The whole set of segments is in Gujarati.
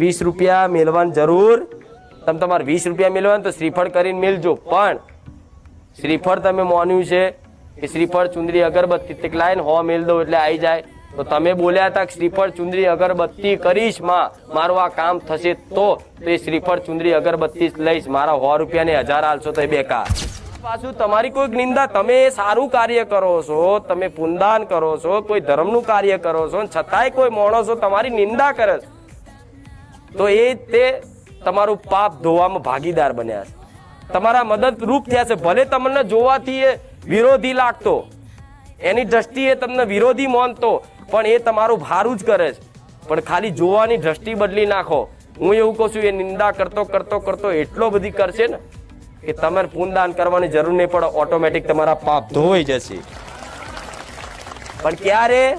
વીસ રૂપિયા મેળવાની જરૂર. તમે તમારે વીસ રૂપિયા મેળવાનું તો શ્રીફળ કરીને મેળજો. પણ શ્રીફળ તમે માન્યું છે કે શ્રીફળ ચુંદરી અગરબત્તી તે લાઈન હો મેળ દો એટલે આવી જાય. તો તમે બોલ્યા હતા કે શ્રીફળ ચુંદરી અગરબત્તી કરીશમાં. મારું આ કામ થશે તો એ શ્રીફળ ચુંદરી અગરબત્તી લઈશ. મારા સો રૂપિયાને હજાર આલશો તો એ બેકાર. પાછું તમારી કોઈક નિંદા. તમે સારું કાર્ય કરો છો, તમે પુનદાન કરો છો, કોઈ ધર્મનું કાર્ય કરો છો, છતાંય કોઈ માણસો તમારી નિંદા કરે છે. તો એ તે તમારું પાપ ધોવામાં ભાગીદાર બન્યા છે. તમારા મદદરૂપ થયા છે. ભલે તમને જોવાથી એ વિરોધી લાગતો, એની દ્રષ્ટિએ તમને વિરોધી માનતો, પણ એ તમારું ભારું જ કરે છે. પણ ખાલી જોવાની દ્રષ્ટિ બદલી નાખો. હું એવું કહું છું, એ નિંદા કરતો કરતો કરતો એટલો બધી કરશે ને કે તમારે પૂનદાન કરવાની જરૂર નહીં પડે. ઓટોમેટિક તમારા પાપ ધોવાઈ જશે. પણ ક્યારે?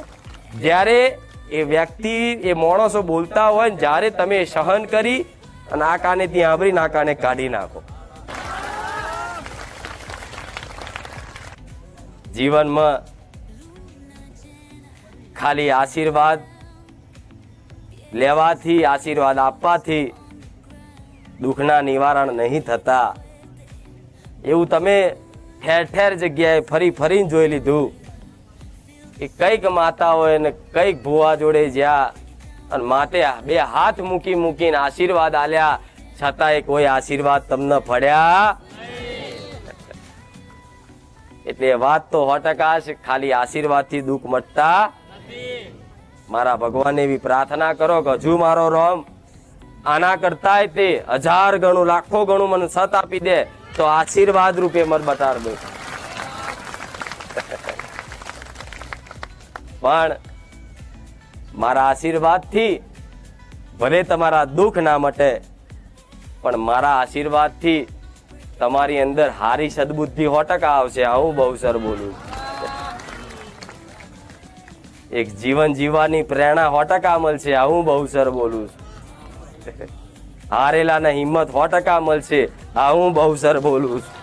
જ્યારે એ વ્યક્તિ, એ માણસો બોલતા હોય ને જ્યારે તમે સહન કરી અને આ કાને ત્યાં આંબરી આ કાને કાઢી નાખો. જીવનમાં ખાલી આશીર્વાદ લેવાથી, આશીર્વાદ આપવાથી દુઃખના નિવારણ નહીં થતા. એવું તમે ઠેર ઠેર જગ્યાએ ફરી ફરીને જોઈ લીધું. કે કંઈક માતા હોય ને કંઈક ભુવા જોડે જ્યાં અને માતે બે હાથ મૂકી મૂકીને આશીર્વાદ આલ્યા છતાંય કોઈ આશીર્વાદ તમને ફળ્યા? એટલે વાત તો સો ટકા ખાલી આશીર્વાદથી દુઃખ મટતા મારા ભગવાન એવી પ્રાર્થના કરો કે હજુ મારો રોમ આના કરતાંય તે હજાર ગણું, લાખો ગણું મને સત આપી દે, તો આશીર્વાદ રૂપે મત બતાડ દો પણ મારા આશીર્વાદથી ભલે તમારા દુઃખ ના મટે, પણ મારા આશીર્વાદથી તમારી અંદર હારી સદબુદ્ધિ સો ટકા આવશે. હું બહુ સર બોલું. એક જીવન જીવવાની પ્રેરણા સો ટકા મળશે. હું બહુ સર બોલું છું. હારેલાને હિંમત સો ટકા મળશે. હું બહુ સર બોલું છું.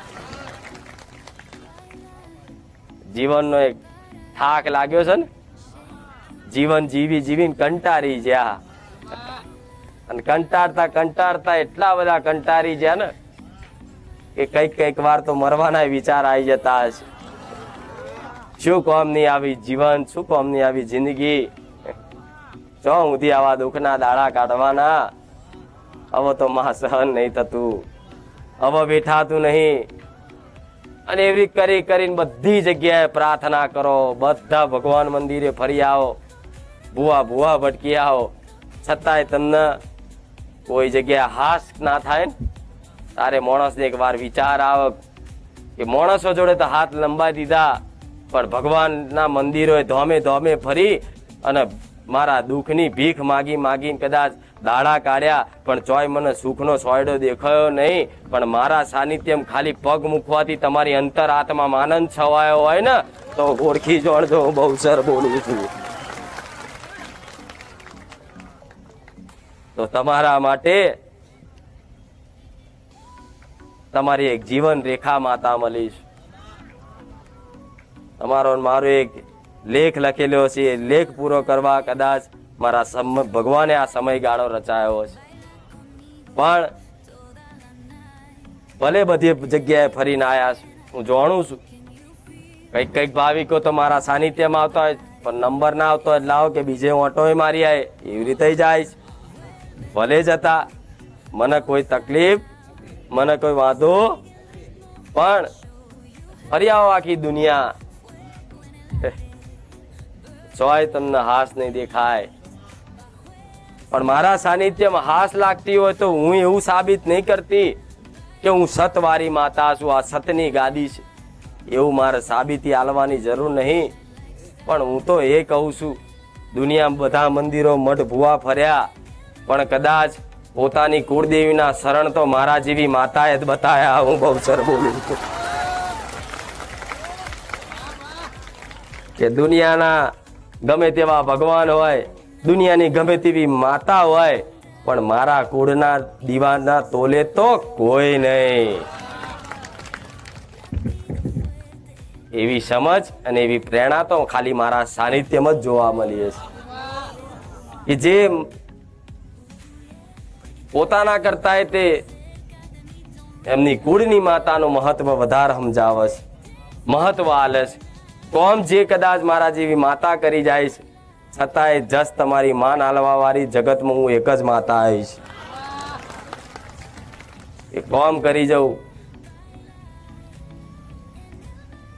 જીવનનો એક થાક લાગ્યો છે ને? જીવન જીવી જીવીને કંટારી જ્યાં અને કંટાળતા કંટાળતા એટલા બધા કંટારી જ્યા ને કે કંઈક કંઈક વાર તો મરવાના વિચાર આવી જતા હશે. શું કોમની આવી જીવન? શું કોમની આવી જિંદગી? ચો સુધી આવા દુઃખના દાડા કાઢવાના? હવે તો માં સહન નહીં થતું. હવે બેઠાતું નહીં. અને એવી કરી કરીને બધી જગ્યાએ પ્રાર્થના કરો. બધા ભગવાન મંદિરે ફરી આવો. ભૂવા ભૂવા ભટકી આવો. છતાંય તમને કોઈ જગ્યાએ હાસ ના થાય ને. તારે માણસને એક વાર વિચાર આવે કે માણસો જોડે તો હાથ લંબાઈ દીધા, પણ ભગવાનના મંદિરોએ ધોમે ધોમે ફરી અને મારા દુઃખની ભીખ માગી માગીને કદાચ દાડા કાઢ્યા, પણ ચોય મને સુખનો સોયડો દેખાયો નહીં. પણ મારા સાનિધ્યમ ખાલી પગ મૂકવાથી તમારી અંતર આત્મામાં આનંદ છવાયો હોય ને, તો ઓળખી જોડજો હું બહુ સર બોલું છું. તો તમારા માટે તમારી એક જીવન રેખા માતા મળીશ. તમારો મારો એક લેખ લખેલો છે. લેખ પૂરો કરવા કદાચ મારા સમ, ભગવાને આ સમયગાળો રચાયો છે. પણ ભલે બધી જગ્યાએ ફરીને આવ્યા છું. હું જાણું છું. કંઈક કંઈક ભાવિકો તો મારા સાનિધ્યમાં આવતા હોય પણ નંબર ના આવતો હોય લાવો કે બીજે ઓટોય મારી આવે એવી રીતે જાય છે. ભલે જતા, મને કોઈ તકલીફ, મને કોઈ વાંધો, પણ ફરી આવો આખી દુનિયા. ચોય તમને હાસ નહીં દેખાય. પણ મારા સાનિધ્યમાં હાસ લાગતી હોય તો હું એવું સાબિત નહીં કરતી કે હું સતવારી માતા છું, આ સતની ગાદી છે. એવું મારે સાબિતી આલવાની જરૂર નહીં. પણ હું તો એ કહું છું, દુનિયામાં બધા મંદિરો મઢ ભૂવા ફર્યા. પણ કદાચ પોતાની કુળદેવીના શરણ તો મારા જેવી માતાએ જ બતાયા, હું બહુ સર બોલું કે દુનિયાના ગમે તેવા ભગવાન હોય, દુનિયાની ગમે તેવી માતા હોય, પણ મારા કુળના દીવાના તોલે તો કોઈ નહીં. એવી સમજ અને એવી પ્રેરણા તો ખાલી મારા સાનિધ્યમાં જ જોવા મળી છે. કે જે પોતાના કરતાંય તે એમની કુળની માતાનું મહત્વ વધારે સમજાવશ, મહત્વ આલશ. કોમ જે કદાચ મારા જેવી માતા કરી જાય છતાંય જસ તમારી માન આલવાવાળી જગતમાં હું એક જ માતા આવીશ. એ કોમ કરી જવું.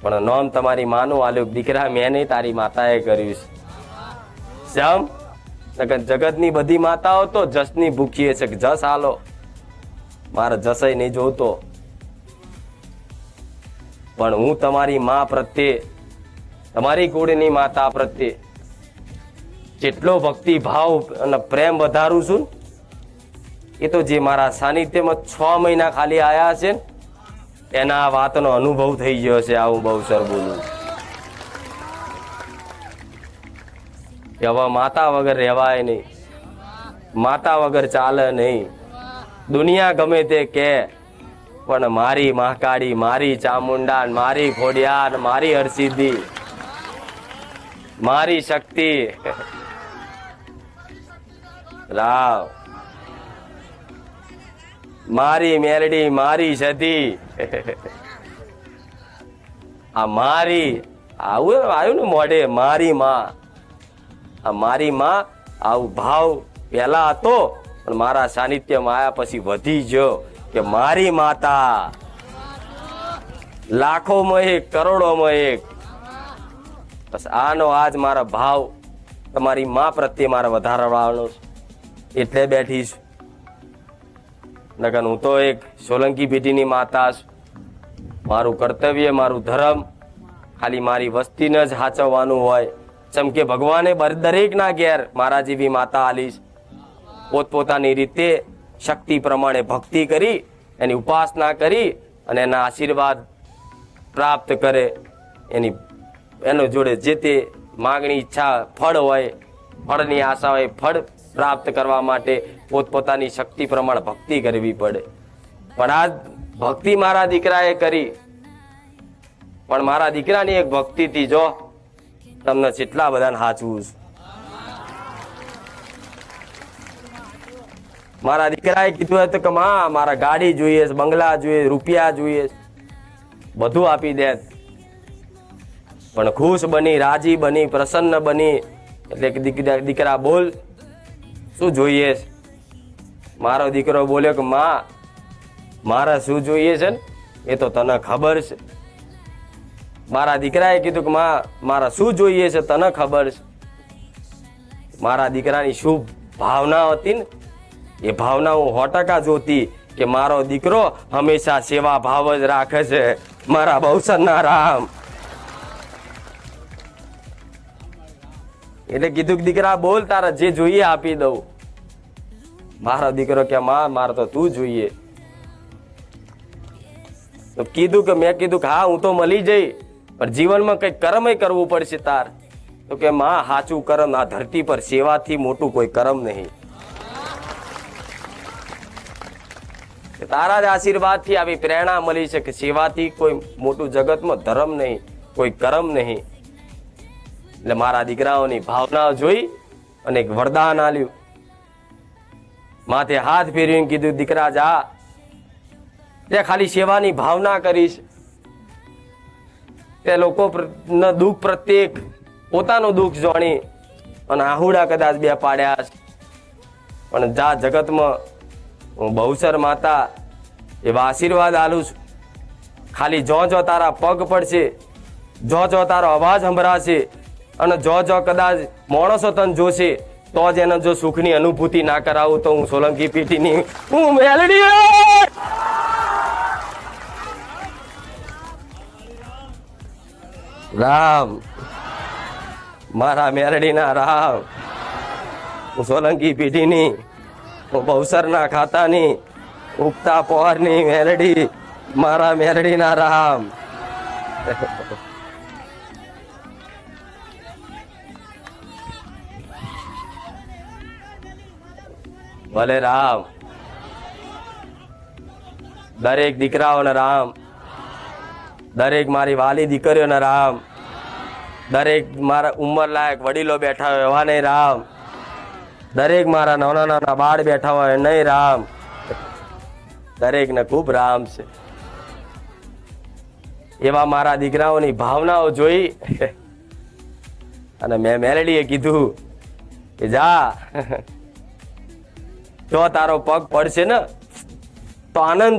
પણ નોમ તમારી માનું આલ્યું, દીકરા, મેં નહીં તારી માતાએ કર્યું છે. જમ. જગતની બધી માતાઓ તો જસની ભૂખીએ છે કે જસ હાલો. મારે જસય નહીં જોતો. પણ હું તમારી મા પ્રત્યે, તમારી કુળની માતા પ્રત્યે જેટલો ભક્તિ ભાવ અને પ્રેમ વધારું છું એ તો જે મારા સાનિધ્યમાં છ મહિના ખાલી આયા છે એના વાતનો અનુભવ થઈ ગયો છે આવું બહુ સર બોલું. હવે માતા વગર રહેવાય નહીં. માતા વગર ચાલે નહીં. દુનિયા ગમે તે કે, પણ મારી મહાકાળી, મારી ચામુંડા, મારી ખોડિયા મારી હરસિદ્ધિ, મારી શક્તિ. રાવ. મારી મેલડી, મારી સધી. આ મારી, આવું આવ્યું ને મોઢે, મારી માં. આ મારી માં આવું ભાવ પહેલા હતો, પણ મારા સાનિધ્યમાં આવ્યા પછી વધી ગયો કે મારી માતા. લાખોમાં એક, કરોડોમાં એક. બસ આનો આજ મારા ભાવ તમારી માં પ્રત્યે મારે વધારવાનો છે. એટલે બેઠી છું. નકર હું તો એક સોલંકી પેઢીની માતા છું. મારું કર્તવ્ય, મારું ધર્મ, ખાલી મારી વસ્તીને જ સાચવવાનું હોય. જેમ કે ભગવાને દરેકના ઘેર મારા જેવી માતા આલીશ. પોતપોતાની રીતે શક્તિ પ્રમાણે ભક્તિ કરી, એની ઉપાસના કરી અને એના આશીર્વાદ પ્રાપ્ત કરે. એની, એનો જોડે જે તે માગણી ઈચ્છા, ફળ હોય, ફળની આશા હોય, ફળ પ્રાપ્ત કરવા માટે પોતપોતાની શક્તિ પ્રમાણે ભક્તિ કરવી પડે. પણ આ ભક્તિ મારા દીકરાએ કરી. પણ મારા દીકરાની એક ભક્તિથી જો તમને જેટલા બધાને સાચવું મારા દીકરાએ કીધું હતું કે, માં, મારા ગાડી જોઈએ બંગલા જોઈએ રૂપિયા જોઈએ બધું આપી દે. પણ ખુશ બની, રાજી બની, પ્રસન્ન બની. એટલે દીકરા બોલ, શું જોઈએ મારો દીકરો બોલ્યો કે, માં, મારે શું જોઈએ છે ને? એ તો તને ખબર છે. મારા દીકરાએ કીધું કે માં, મારા શું જોઈએ છે તને ખબર છે? મારા દીકરાની શું ભાવના હતી ને? એ ભાવના હું સો ટકા જોતી કે મારો દીકરો હંમેશા સેવા ભાવ જ રાખે છે. મારા બહુસરના રામ એટલે કીધું કે દીકરા, બોલ, તારા જે જોઈએ આપી દઉં. મારો દીકરો કે માં, મારે તો તું જોઈએ. તો કીધું કે મેં કીધું કે હા, હું તો મળી જઈ પણ જીવનમાં કંઈક કર્મય કરવું પડશે તાર. તો કે માં સાચું કર્મ, આ ધરતી પર સેવાથી મોટું કોઈ કર્મ નહીં. તારા જ આશીર્વાદથી આવી પ્રેરણા મળી છે કે સેવાથી કોઈ મોટું જગતમાં ધર્મ નહીં, કોઈ કર્મ નહીં. એટલે મારા દીકરાઓની ભાવનાઓ જોઈ અને એક વરદાન આલ્યું. માથે હાથ ફેરવીને કીધું, દીકરા, જા. ખાલી સેવાની ભાવના કરીશ. તે લોકો દુઃખ પ્રત્યેક પોતાનું દુઃખ જાણી અને આહુડા કદાચ બે પાડ્યા છે. પણ જા જગતમાં હું બહુસર માતા એવા આશીર્વાદ આલું છું ખાલી જો જો તારા પગ પડશે જો જો તારો અવાજ સંભળાશે અને જો જો કદાચ માણસો તન જોશે, તો જ એને જો સુખની અનુભૂતિ ના કરાવું તો હું સોલંકી પીટીની હું મેલડી રામ. મારા મેરડીના રામ. હું સોલંકી પીઢીની, હું બહુસરના ખાતાની, ઉગતા પહોરની મેરડી, મારા મેરડીના રામ. ભલે રામ. દરેક દીકરાઓને રામ. દરેક મારી વાલી દીકરીઓને રામ. દરેક મારા ઉંમર લાયક વડીલો બેઠા હોય એવાને રામ. દરેક મારા નાના નાના બાળ બેઠા હોય નહીં રામ. દરેકને ખૂબ રામ છે. એવા મારા દીકરાઓની ભાવનાઓ જોઈ અને મેં મેલેડીએ કીધું કે જા. જો તારો પગ પડશે ને, તો આનંદ